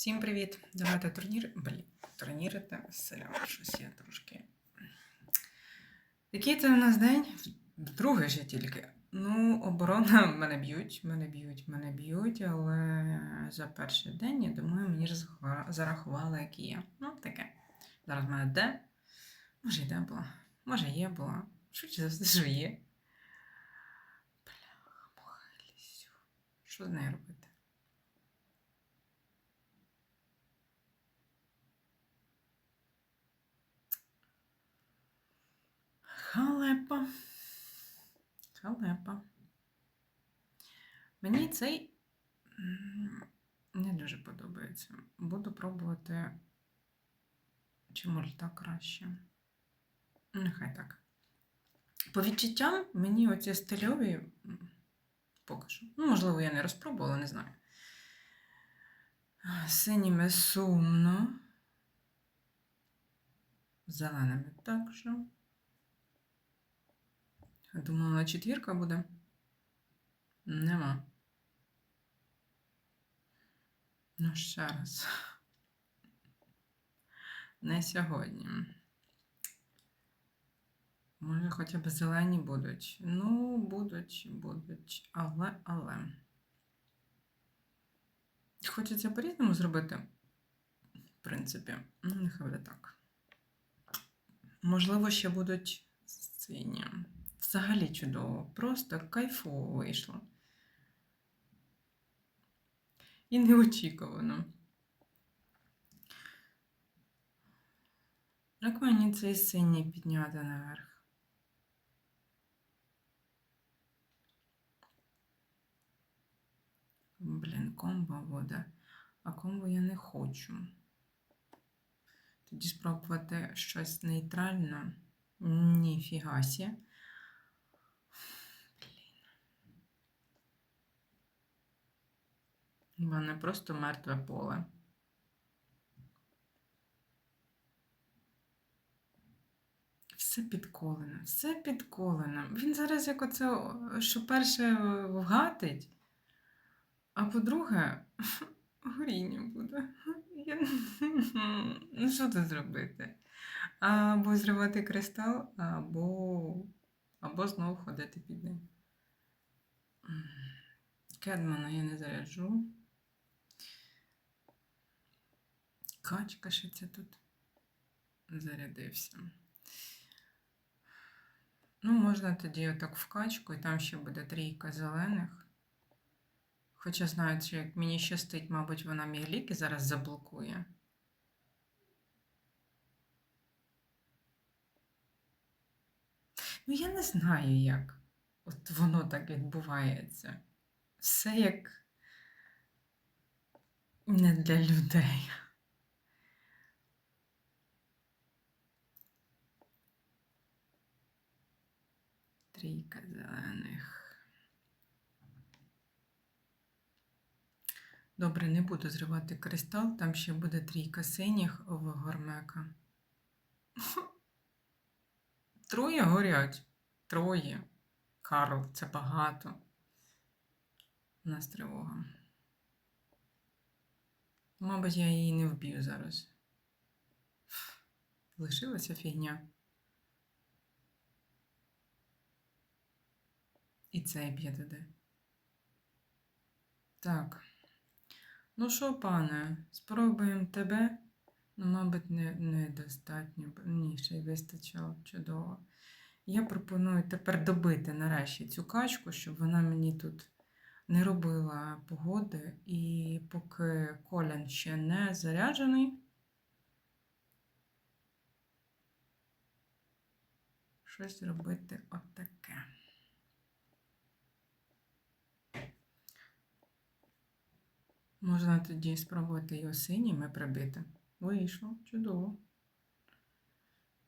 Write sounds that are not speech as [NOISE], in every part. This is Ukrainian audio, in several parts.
Всім привіт! Давайте турнір. Блін, турнірити селя, щось я трошки. Який це у нас день? Другий ще тільки. Ну, оборона [LAUGHS] мене б'ють, мене б'ють, мене б'ють, але за перший день, я думаю, мені ж зарахували, як є. Ну, таке. Зараз в мене де? Може, і де була. Може, є була. Швидше за все, що є. Бляха, Що з нею робити? Халепа. Халепа. Мені цей не дуже подобається. Буду пробувати чи мульта краще. Ну, Нехай так. По відчуттям мені оці стильові поки що. Ну, можливо, я не розпробувала, не знаю. Синіми сумно. Зеленими також. Думала, четвірка буде. Нема. Ну, ще раз. Не сьогодні. Може, хоча б зелені будуть. Ну, будуть, будуть, але, але. Хочеться по-різному зробити. В принципі, ну, нехай буде так. Можливо, ще будуть сині. Взагалі чудово. Просто кайфово вийшло. І неочікувано. Як мені цей синій підняти наверх? Блін, комбо буде. А комбо я не хочу. Тоді спробувати щось нейтральне. Ніфігасі. У мене просто мертве поле. Все підколено, все підколено. Він зараз як оце, що перше вгатить, а по-друге, [LAUGHS] горіння буде. Я... [LAUGHS] Ну, що тут зробити? Або зривати кристал, або, або знову ходити під ним. Кедмана я не заряджу. Качка ще це тут зарядився. Ну, можна тоді отак в качку, і там ще буде трійка зелених. Хоча знаю, що як мені щастить, мабуть, вона мій ліки зараз заблокує. Ну, я не знаю, як от воно так відбувається. Все як не для людей. Трійка зелених. Добре, не буду зривати кристал, там ще буде трійка синіх в гормека. [LAUGHS] Троє горять. Троє. Карл, це багато. У нас тривога. Мабуть, я її не вб'ю зараз. Лишилася фігня. І цей б'є туди. Так. Ну що, пане, спробуємо тебе. Ну, мабуть, не, недостатньо. Ні, ще й вистачило чудово. Я пропоную тепер добити нарешті цю качку, щоб вона мені тут не робила погоди. І поки колін ще не заряджений. Щось зробити отаке. Можна тоді спробувати його синіми прибити. Вийшло, чудово.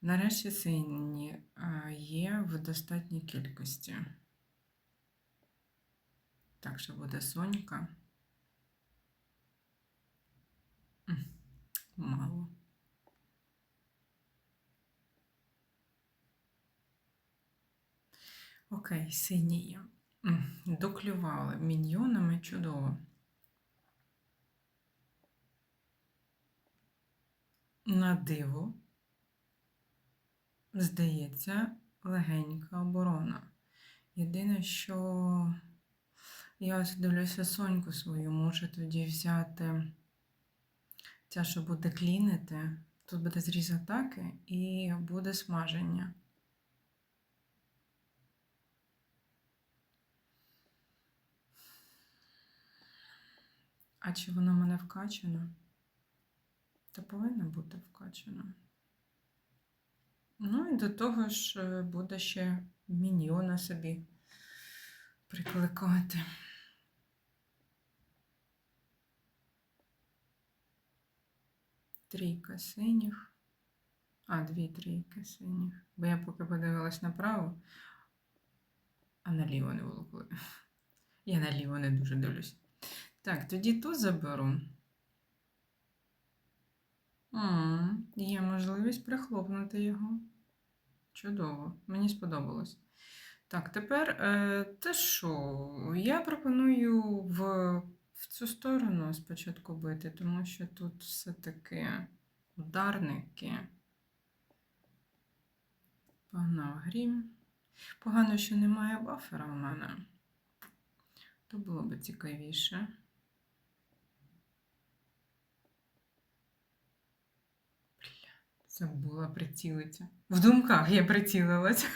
Нарешті сині є в достатній кількості. Так що буде сонька. Мало. Окей, сині. Доклювали міньйонами чудово. На диво, здається, легенька оборона. Єдине, що я ось дивлюся соньку свою, можу тоді взяти ця, що буде клінити. Тут буде зріз атаки і буде смаження. А чи воно мене вкачано? Та повинно бути вкачано. Ну і до того ж е, буде ще міньйона собі прикликати. Трійка синіх. А, дві трійки синіх. Бо я поки подивилась направо, а наліво не було коли. [LAUGHS] Я наліво не дуже дивлюсь. Так, тоді ту заберу. Є можливість прихлопнути його. Чудово, мені сподобалось. Так, тепер е, те що? Я пропоную в, в цю сторону спочатку бити, тому що тут все-таки ударники. Погнав грім. Погано, що немає бафера у мене. То було б цікавіше. Забула прицілитися. В думках я прицілилась.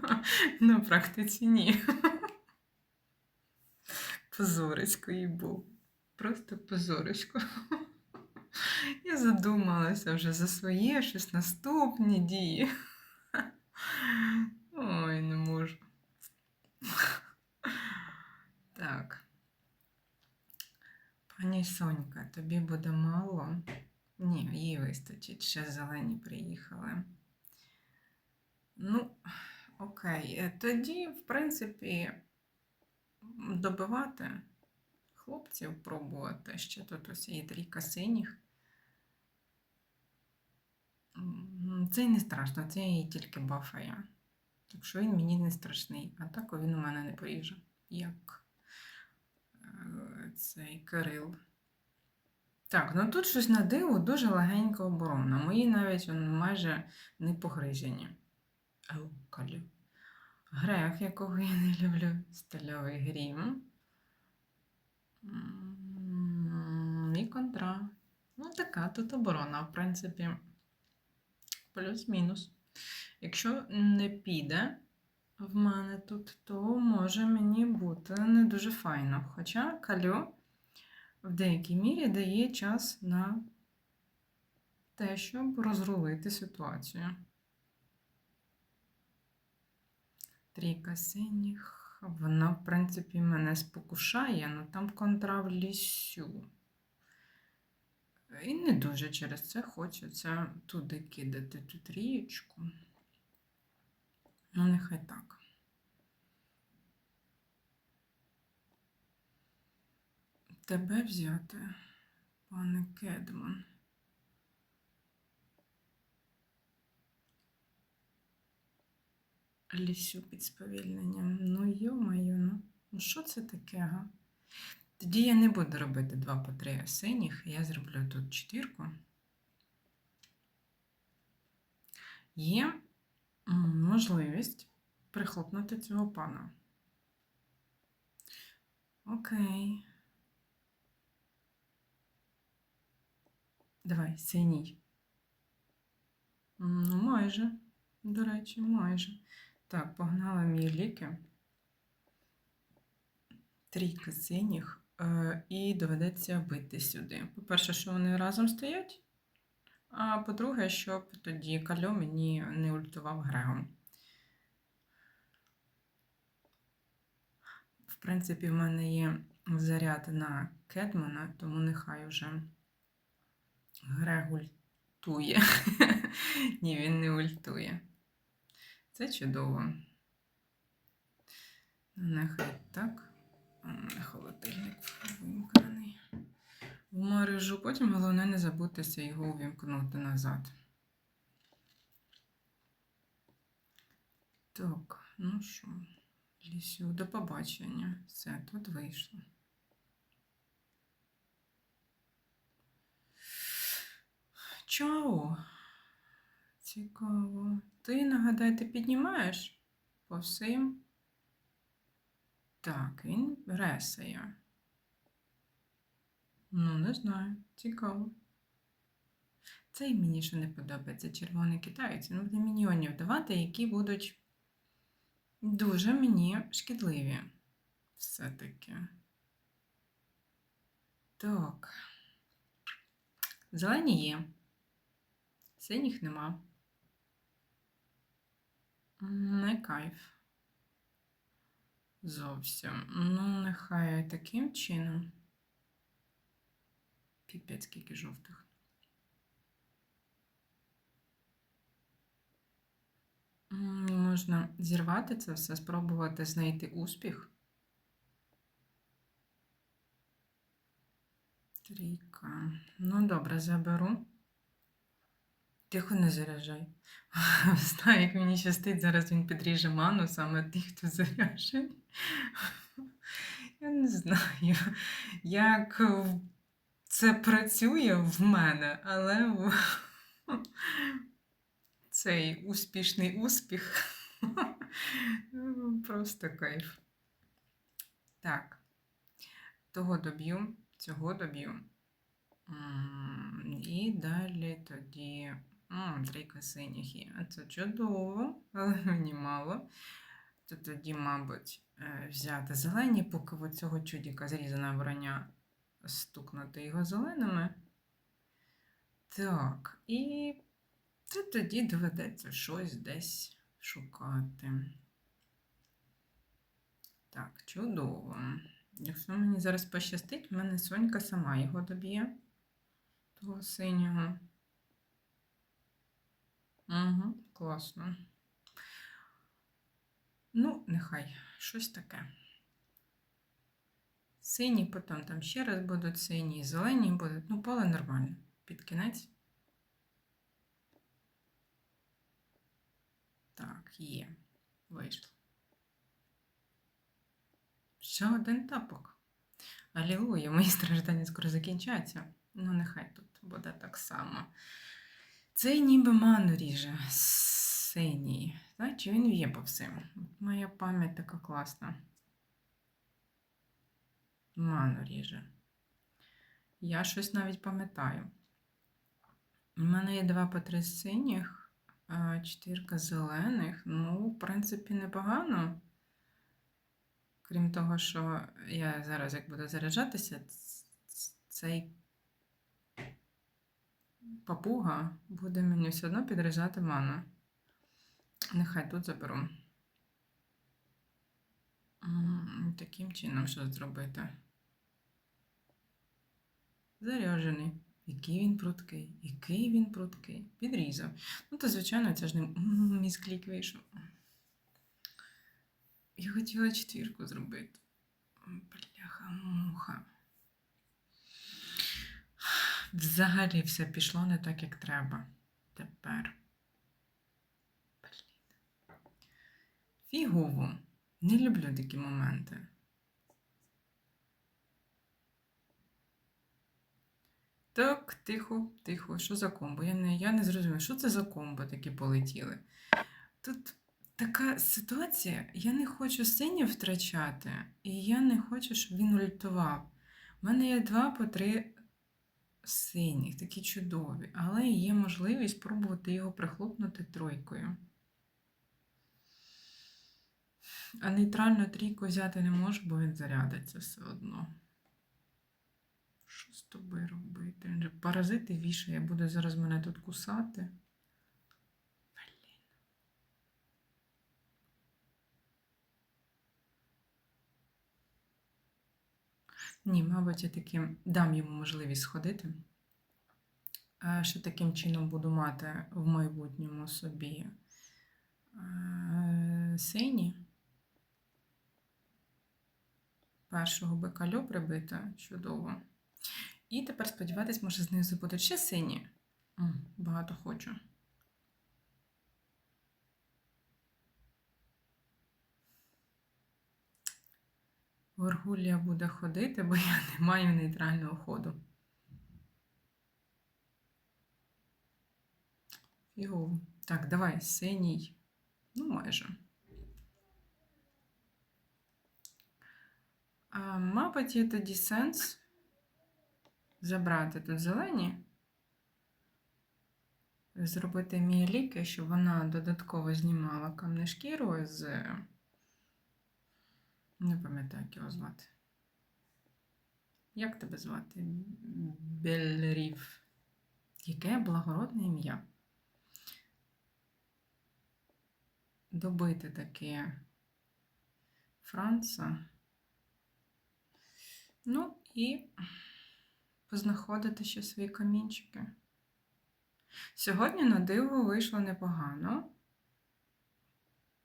[LAUGHS] На практиці ні. [LAUGHS] Позорисько їй був. Просто позорисько. [LAUGHS] Я задумалася вже за своє щось наступні дії. Ой, не можу. Так. Пані Сонька, тобі буде мало? Ні, їй вистачить, ще зелені приїхали. Ну, окей. Е, Тоді, в принципі, добивати хлопців пробувати. Ще тут ось є трійка синіх. Це й не страшно, це її тільки бафає. Так що він мені не страшний, а так він у мене не поріже, як е, цей Кирил. Так, ну тут щось на диво дуже легенька оборона. Мої навіть он, майже не погрижені. Калю. Грех, якого я не люблю, стильовий грім. І контра. Ну, така тут оборона, в принципі, плюс-мінус. Якщо не піде в мене тут, то може мені бути не дуже файно. Хоча калю в деякій мірі дає час на те, щоб розрулити ситуацію. Трійка синіх. Вона, в принципі, мене спокушає, але там контра в лісю. І не дуже через це хочеться туди кидати ту трієчку. Ну, нехай так. Тебе взяти, пане Кедман. Лісю під сповільненням. Ну, йо-моє, ну. Ну, що це таке, га? Тоді я не буду робити 2 по 3 синіх, я зроблю тут четвірку. Є можливість прихлопнути цього пана. Окей. Давай, синій. Ну, майже, до речі, майже. Так, погнала мій ліки. Трійка синіх. Е, і доведеться бити сюди. По-перше, що вони разом стоять. А по-друге, щоб тоді кальо мені не ультував Грегом. В принципі, в мене є заряд на Кедмана, тому нехай уже Грег ультує. [LAUGHS] Ні, він не ультує. Це чудово. Нехай так. Холодильник вимкнений. В мережу, потім головне не забутися його увімкнути назад. Так, ну що, Лісю, до побачення. Все, тут вийшло. Чао. Цікаво. Ти, нагадай, ти піднімаєш по всім? Так, він ресає. Ну, не знаю. Цікаво. Це і мені ще не подобається. Червоний китаєць. Він буде міньйонів давати, які будуть дуже мені шкідливі. Все-таки. Так. Зелені є. Синіх нема. Не кайф. Зовсім. Ну, нехай таким чином. Піпець скільки жовтих. Можна зірвати це все, спробувати знайти успіх. Трійка. Ну, добре, заберу. Тихо не заряджай. [LAUGHS] Знаю, як мені щастить, зараз він підріже ману, саме ті, хто заряджений. [LAUGHS] Я не знаю, як це працює в мене, але [LAUGHS] цей успішний успіх просто кайф. Так, того доб'ю, цього доб'ю. І далі тоді м, трійка синіх є. Це чудово, [LAUGHS] але мені мало. То тоді, мабуть, е, взяти зелені, поки цього чудіка зрізана броня, стукнути його зеленими. Так, і це тоді доведеться щось десь шукати. Так, чудово. Якщо мені зараз пощастить, в мене Сонька сама його доб'є, того синього. Угу, класно. Ну, нехай, щось таке. Сині, потім там ще раз будуть сині, зелені будуть. Ну, поле нормально. Під кінець. Так, є. Вийшло. Ще один тапок. Алілуя, мої страждання скоро закінчаться. Ну, нехай тут буде так само. Цей ніби ману ріже. Синій. Чи він є по всім? Моя пам'ять така класна. Ману ріже. Я щось навіть пам'ятаю. У мене є два по три синіх, чотирка зелених. Ну, в принципі, непогано. Крім того, що я зараз, як буду заряджатися, цей папуга буде мені все одно підрізати ману. Нехай тут заберу. Таким чином, що зробити. Заряджений. Який він пруткий, який він пруткий. Підрізав. Ну, то, звичайно, це ж не мій вийшов. Я хотіла четвірку зробити. Бляха, муха. Взагалі все пішло не так, як треба. Тепер. Фігово. Не люблю такі моменти. Так, тихо, тихо. Що за комбо? Я не, я не зрозуміла, що це за комбо такі полетіли. Тут така ситуація, я не хочу синів втрачати, і я не хочу, щоб він ультував. У мене є два по три синіх, такі чудові, але є можливість спробувати його прихлопнути тройкою. А нейтральну трійку взяти не можу, бо він зарядиться все одно. Що з тобою робити? Паразити вішає, буде зараз мене тут кусати. Блін. Ні, мабуть, я таки дам йому можливість сходити. Що таким чином буду мати в майбутньому собі сині. Першого бикалю прибито. Чудово. І тепер сподіватись, може, знизу будуть ще сині. Багато хочу. Горгулія буде ходити, бо я не маю нейтрального ходу. Йоу. Так, давай, синій. Ну, майже. А, мабуть, є тоді сенс забрати тут зелені, зробити мієліки, щоб вона додатково знімала камне шкіру з. Не пам'ятаю, як його звати. Як тебе звати? Белрів. Яке благородне ім'я. Добити таке Франца. Ну і познаходити ще свої камінчики. Сьогодні на диво вийшло непогано.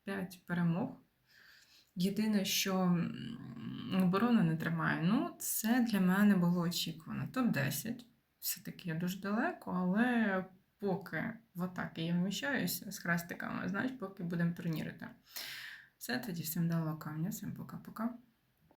П'ять перемог. Єдине, що оборону не тримає, ну, це для мене було очікувано. Топ-10. Все-таки я дуже далеко, але поки в атаки я вміщаюся з хрестиками, значить, поки будемо турнірити. Все, тоді всім дало камня, всім пока-пока.